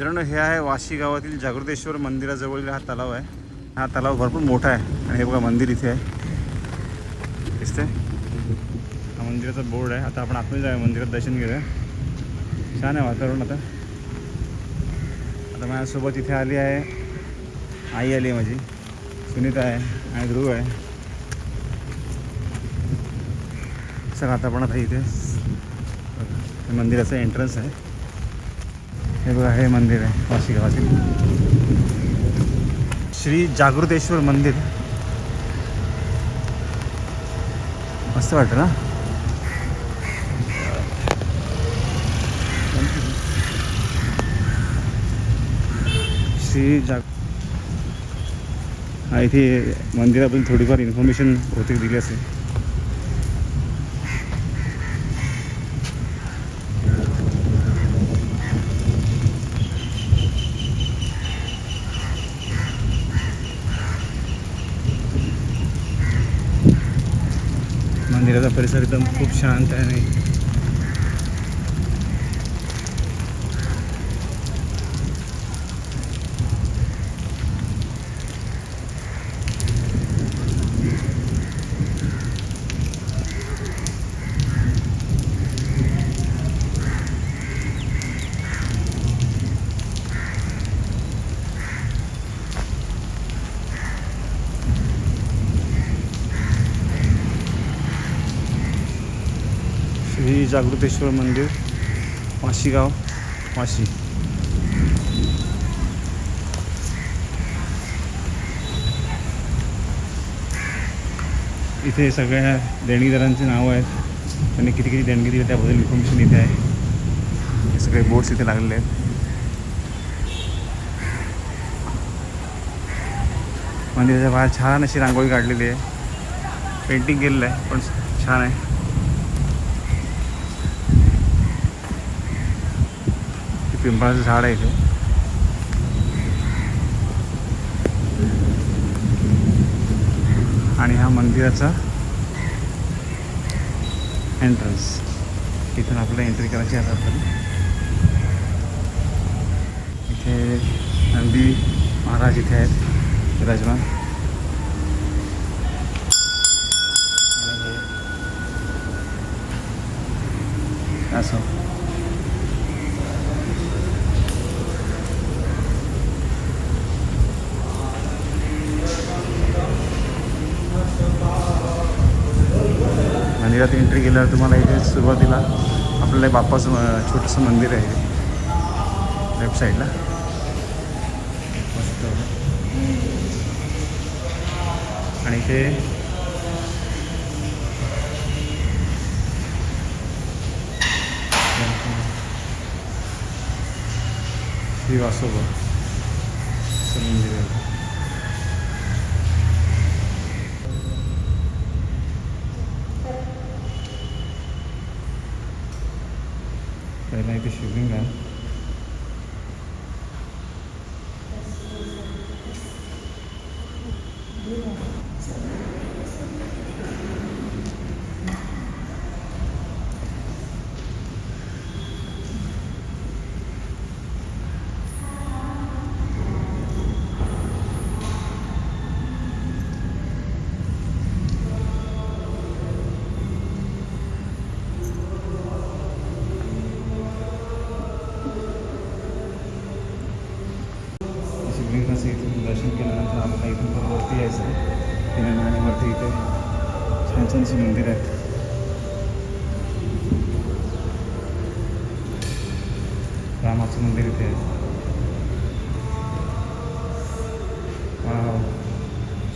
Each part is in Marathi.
मित्रांनो हे आहे वाशी गावातील जागृतेश्वर मंदिराजवळील हा तलाव आहे. हा तलाव भरपूर मोठा आहे आणि हे बघा मंदिर इथे आहे. दिसतंय? हा मंदिराचा बोर्ड आहे. आता आपण आतमध्ये जाऊया मंदिरात दर्शन घेऊया. छान आहे वातावरण आता. आता माझ्यासोबत इथे आली आहे. आई आली आहे माझी. सुनीता आहे आणि ध्रुव आहे. चला आता आपण आता इथे मंदिराचं एंट्रन्स आहे. हे बघा हे मंदिर आहे वाशी गावातील. श्री जागृतेश्वर मंदिर. मस्त वाटतं ना? श्री जाग हा इथे मंदिराबद्दल थोडीफार इन्फॉर्मेशन होते दिली असेल मंदिराचा परिसर एकदम खूप शांत आहे आणि श्री जागृतेश्वर मंदिर वाशीगाव वाशी. इथे सगळ्या देणगीदारांची नावं आहेत. त्यांनी किती किती देणगी दिली त्याबद्दल इन्फॉर्मेशन इथे आहे. हे सगळे बोर्ड्स इथे लागलेले आहेत. मंदिराच्या बाहेर छान अशी रांगोळी काढलेली आहे. पेंटिंग केलेलं आहे पण छान आहे. पिंपळाचं झाड आहे इथे. आणि हा मंदिराचा एंट्रन्स इथून आपल्याला एंट्री करायची आहे आपल्याला इथे नंदी महाराज इथे आहेत विराजमान. असं. मंदिरात एंट्री केल्यावर तुम्हाला इथे सुरुवातीला आपल्याला बाप्पाचं छोटंसं मंदिर आहे. लेफ्ट साईडला मस्त आणि इथे श्री वासोबा असं मंदिर आहे. पहिला इथे शिवलिंग आहे शिवलिंगाचं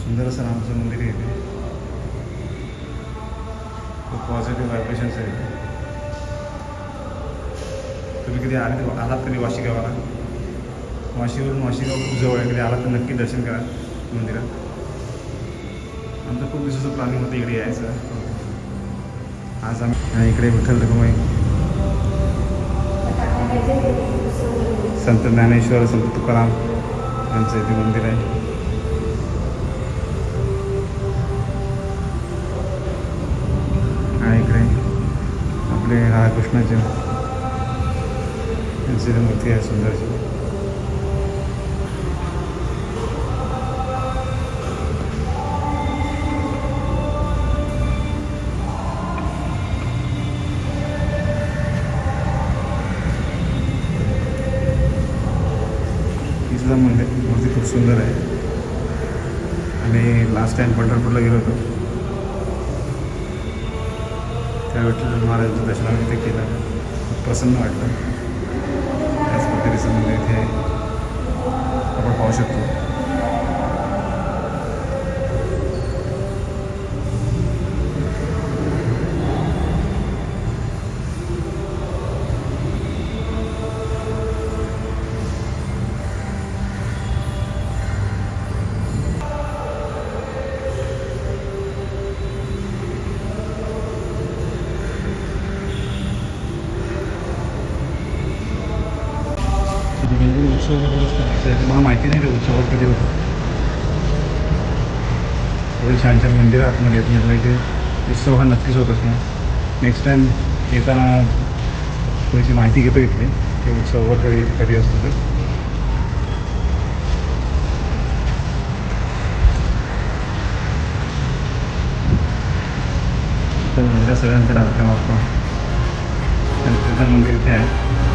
सुंदर असं रामाचं मंदिर आहे इथे. खूप पॉझिटिव्ह व्हायब्रेशन्स आहे तुम्ही कधी आले आलात कधी वाशी गावाला वाशीवरून वाशीगाव खूप जवळ आहे. कधी आला तर नक्की दर्शन करा मंदिरात. आमचं खूप दिवसाचं प्लॅनिंग होतं इकडे यायचं. आज आम्ही इकडे विठ्ठल रखुमाई संत ज्ञानेश्वर संत तुकाराम यांचं इथे मंदिर आहे. इकडे हा कृष्णाची यांची मूर्ती आहे सुंदरची सुंदर आहे. आणि लास्ट टाइम पंढरपूरला गेलो होतो. त्या विठ्ठल महाराजांचं दर्शन आम्ही केलं. खूप प्रसन्न वाटलं. त्याच पद्धतीचं मंदिर इथे आपण पाहू शकतो. उत्सव मला माहिती नाही रे उत्सवात कधी होतं. एवढे छान छान मंदिरं आतमध्ये येत म्हटलं इथे उत्सव हा नक्कीच होत असणार नेक्स्ट टाईम येताना थोडीशी माहिती घेतो इथली ते उत्सव कधी कधी असतो तर तर मंदिरात सगळ्यांचा कार्यक्रम आपण. मंदिर इथे आहे.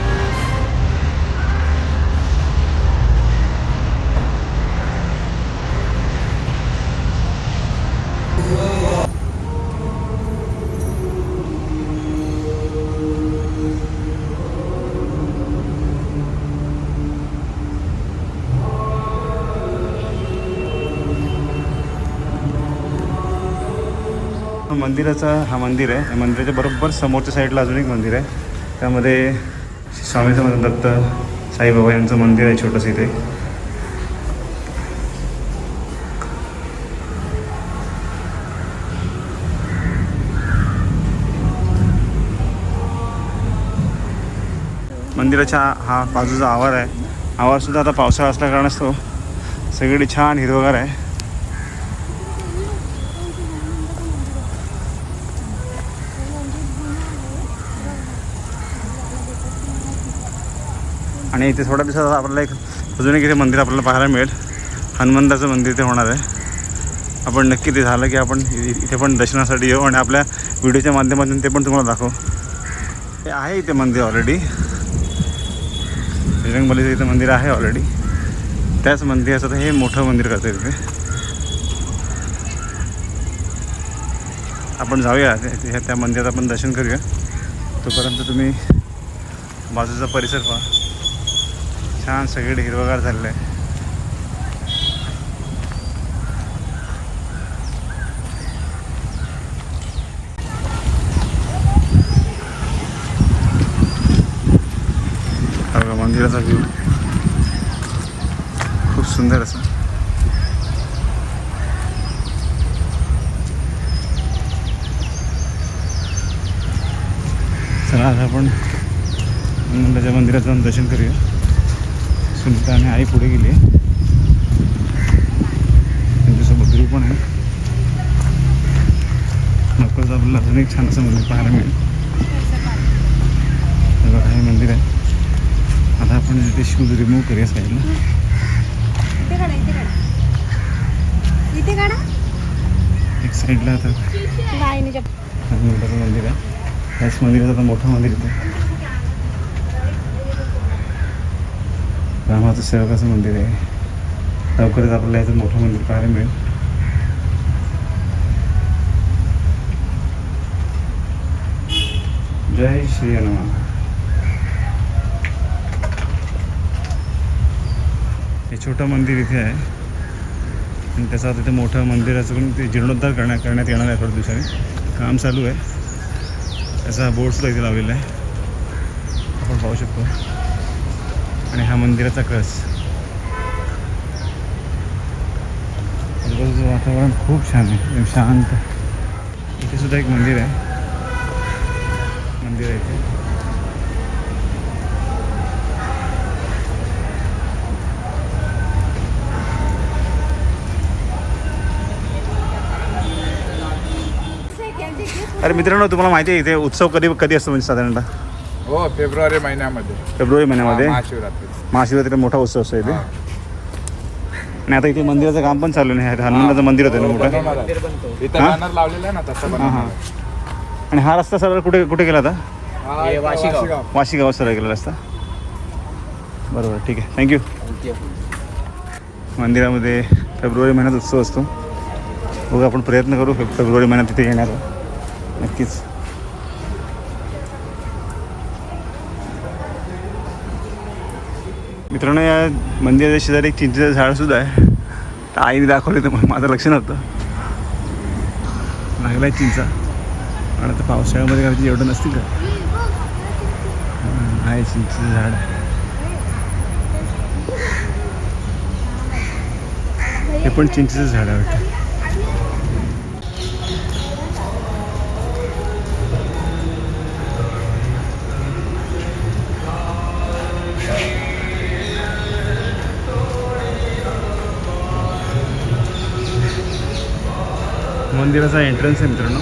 मंदिराचा हा मंदिर आहे. या मंदिराच्या बरोबर समोरच्या साईडला अजून एक मंदिर आहे. त्यामध्ये स्वामी समर्थ दत्त साईबाबा यांचं मंदिर आहे छोटंसं इथे. मंदिराच्या हा बाजूचा आवार आहे. आवारसुद्धा आता पावसाळा असल्या कारणास्तव सगळी छान हिरवगार आहे. आणि इथे थोड्या दिवसात आपल्याला एक अजून एक इथे मंदिर आपल्याला पाहायला मिळेल. हनुमंताचं मंदिर ते होणार आहे. आपण नक्की ते झालं की आपण इथे पण दर्शनासाठी येऊ आणि आपल्या व्हिडिओच्या माध्यमातून ते पण तुम्हाला दाखवू. हे आहे इथे मंदिर ऑलरेडी बजरंगबलीचं इथं मंदिर आहे ऑलरेडी त्याच मंदिराचं तर हे मोठं मंदिर करतं तिथे. आपण जाऊया त्या मंदिरात आपण दर्शन करूया. तोपर्यंत तुम्ही बाजूचा परिसर पहा. छान सगळीकडे हिरवगार झालेलं आहे हा व्ह्यू खूप सुंदर असं. चला आज आपण हनुमंताच्या मंदिरात जाऊन दर्शन करूया. सुनीता आणि आई पुढे गेली आहे. त्यांच्यासोबत गुरु पण आहे. नकोच आपल्याला अजून एक छान असं मंदिर पाहायला मिळेल हे बघा हे मंदिर आहे तिथे शूज रिमूव्ह करूया साईडला इथे काढा इथे काढा. इथे काढा. एक साईडला आता. मंदिर आहे. त्याच मंदिरात आता मोठं मंदिर इथे रामाचं सेवकाचं मंदिर आहे. लवकरच आपल्याला याचं मोठं मंदिर पाहायला मिळेल. जय श्री हनुमान छोटं मंदिर इथे आहे. आणि त्याचं आता मोठं मंदिराचं पण ते जीर्णोद्धार करण्यात करण्यात येणार आहे थोड्या दिवसाने. काम चालू आहे. त्याचा बोर्डसुद्धा इथे लावलेला आहे. आपण पाहू शकतो. आणि हा मंदिराचा कळस आजूबाजूचं वातावरण खूप छान आहे. एकदम शांत. इथे सुद्धा एक मंदिर आहे. मंदिर आहे इथे. अरे मित्रांनो तुम्हाला माहिती आहे इथे उत्सव कधी कधी असतो म्हणजे साधारणतः? हो फेब्रुवारी महिन्यामध्ये. फेब्रुवारी महिन्यामध्ये? हा, महाशिवरात्री. महाशिवरात्रीला मोठा उत्सव असतो इथे. हा. आणि आता इथे मंदिराचं काम पण चालू आहे. हनुमानाचं मंदिर होतं ना हो, मोठं? बनवणार आहे. इथं हा? बॅनर लावलेला आहे ना तसं हां हां. आणि हा रस्ता सरळ कुठे कुठे गेला होता? हा, इथं वाशीगाव. वाशी गावात सरळ गेला रस्ता? बरोबर ठीक आहे. थँक्यू मंदिरामध्ये फेब्रुवारी महिन्यात उत्सव असतो. बघू आपण प्रयत्न करू फेब फेब्रुवारी महिन्यात तिथे येण्याचा. नक्कीच. मित्रांनो या मंदिराच्या शेजारी एक चिंचेचं झाड सुद्धा आहे. तर आईने दाखवले तर माझं लक्ष नव्हतं. लागलाय चिंचा. पण आता पावसाळ्यामध्ये काय एवढं नसतील का? आहे चिंचेचं झाड. हे पण चिंचेचं झाड आहे वाटतं. मंदिराचा एंट्रन्स आहे मित्रांनो.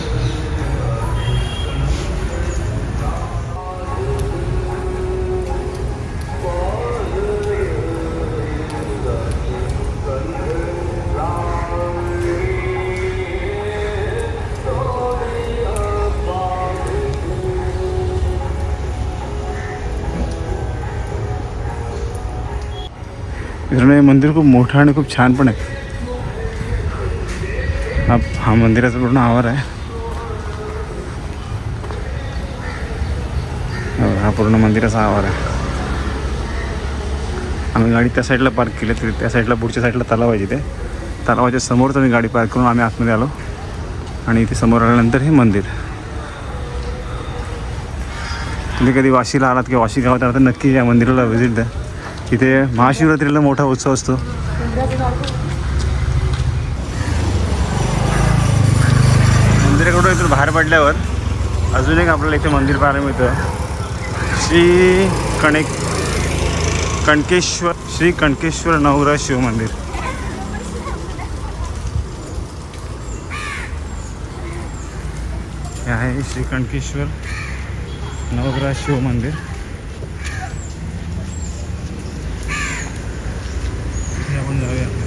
मित्रांनो हे मंदिर खूप मोठं आणि खूप छान पण आहे. हा मंदिराचा पूर्ण आवार आहे. हो, हा पूर्ण मंदिराचा आवार आहे. आम्ही गाडी त्या साईडला पार्क केली तरी त्या साईडला पुढच्या साईडला तलाव आहे तिथे तलावाच्या समोरच आम्ही गाडी पार्क करून आम्ही आतमध्ये आलो. आणि इथे समोर आल्यानंतर हे मंदिर. तुम्ही कधी वाशीला आलात किंवा वाशी गावात आलात तर नक्की या मंदिराला व्हिजिट द्या. इथे महाशिवरात्रीला मोठा उत्सव असतो. मंदिरातून बाहेर पडल्यावर अजून एक आपल्याला इथे मंदिर पाहायला मिळतं. श्री कणेक कणकेश्वर श्री कणकेश्वर नवग्रह शिव मंदिर. हे आहे श्री कणकेश्वर नवग्रह शिव मंदिर इथे आपण जाऊया आहे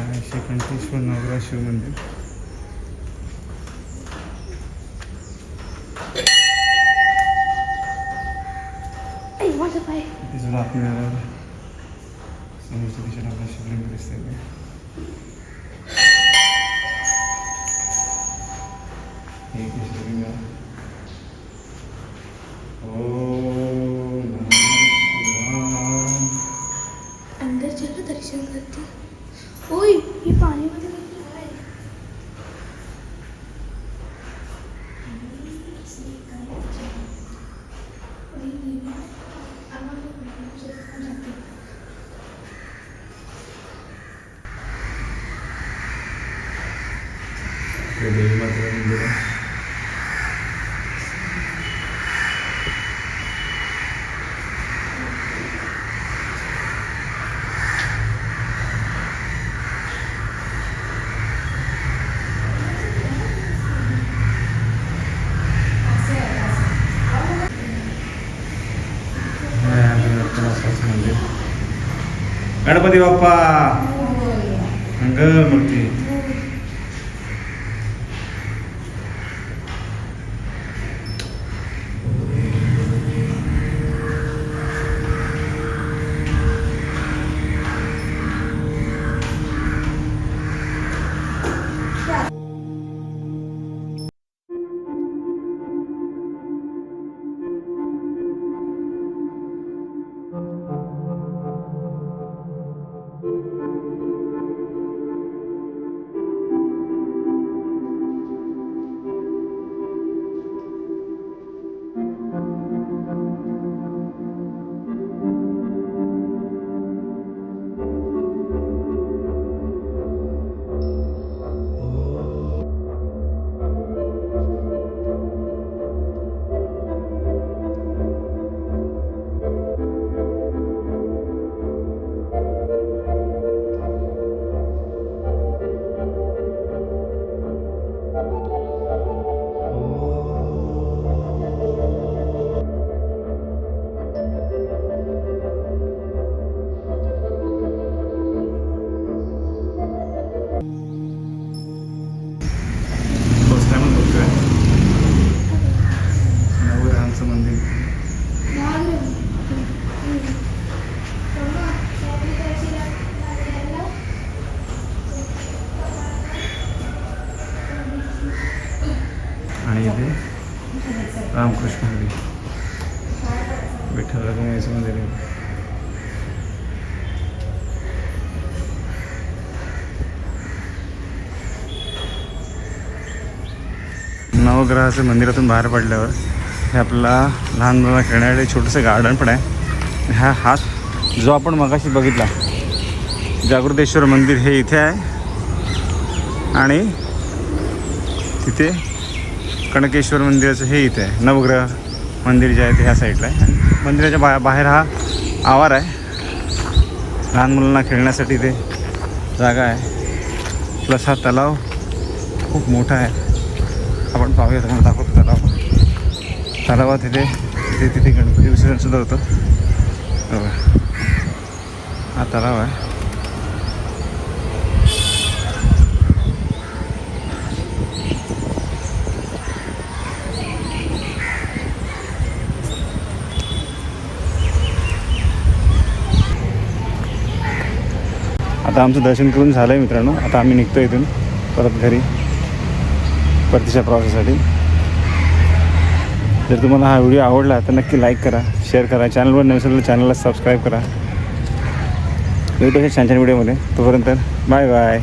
श्री कंठेश्वर नवग्रह शिव मंदिर आई, माझं पाय इथे सुद्धा आतमध्ये आल्यावर समोरच्या दिशेला आपला शिवलिंग दिसतंय ते. हे इथे शिवलिंग आहे. ओम नमः शिवाय. अंदर चलो दर्शन करते ओय हे पाणीमध्ये काहीतरी आहे. हे देवी मातेचं मंदिर आहे हे आहे दत्तनाथाचं मंदिर गणपती बाप्पा मंगल मूर्ती नवग्रहाचं मंदिरातून बाहेर पडल्यावर हे आपला लहान मुलांना खेळण्यासाठी छोटंसं गार्डन पण आहे. हा हात जो आपण मगाशी बघितला जागृतेश्वर मंदिर हे इथे आहे. आणि तिथे कणकेश्वर मंदिराचं हे इथे आहे. नवग्रह मंदिर जे आहे ते ह्या साईडला आहे. मंदिराच्या बा बाहेर हा आवार आहे. लहान मुलांना खेळण्यासाठी ते जागा आहे. प्लस हा तलाव खूप मोठा आहे. आपण पाहूया तुम्हाला दाखवतो तलाव तलावात तिथे तिथे तिथे गणपती विसर्जनसुद्धा होतं. हा तलाव आहे. आता आमचं दर्शन करून झालं आहे मित्रांनो. आता आम्ही निघतो इथून परत घरी. परतीच्या प्रवासासाठी. जर तुम्हाला हा व्हिडिओ आवडला तर नक्की लाईक करा शेअर करा. चॅनलवर नवीन असेल तर चॅनलला सबस्क्राईब करा. भेटू छान छान व्हिडिओमध्ये तोपर्यंत बाय बाय